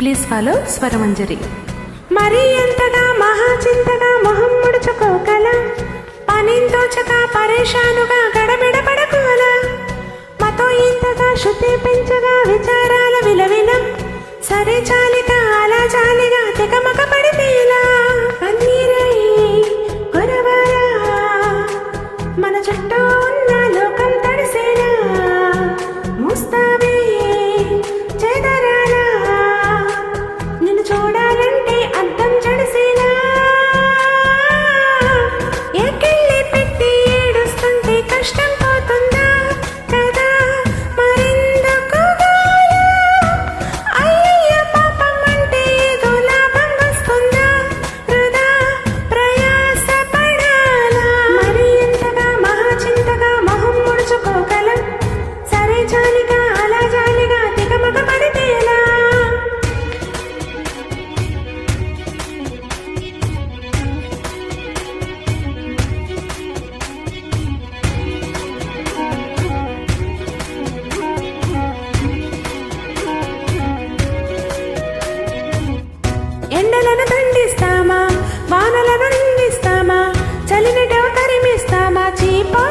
Please follow స్వరమంజరి. మరీ ఎంతగా మహాచింతగా మొహం ముడుచుకోగల? పనింతోచక పరేషానుగా గడబిడపడకోల మతో ఇంతగా శుద్ధి పెంచగా విచారాల విలవిల సరే చాలిక అలా చాలిగా తెగమక పడితేలా పన్నీరై ఎండలను దండిస్తామా? వానలను నిందిస్తామా చలిని కరిమిస్తామా చీపా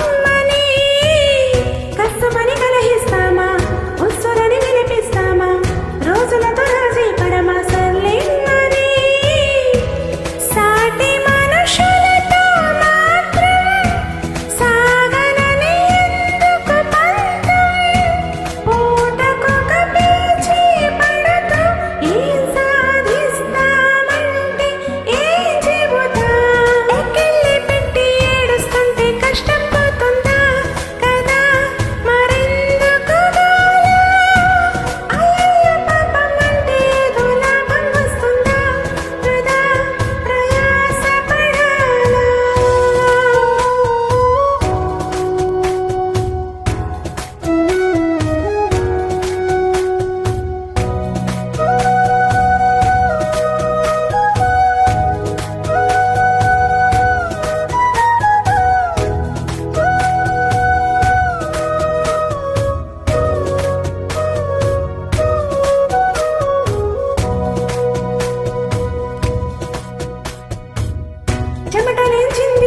天ン。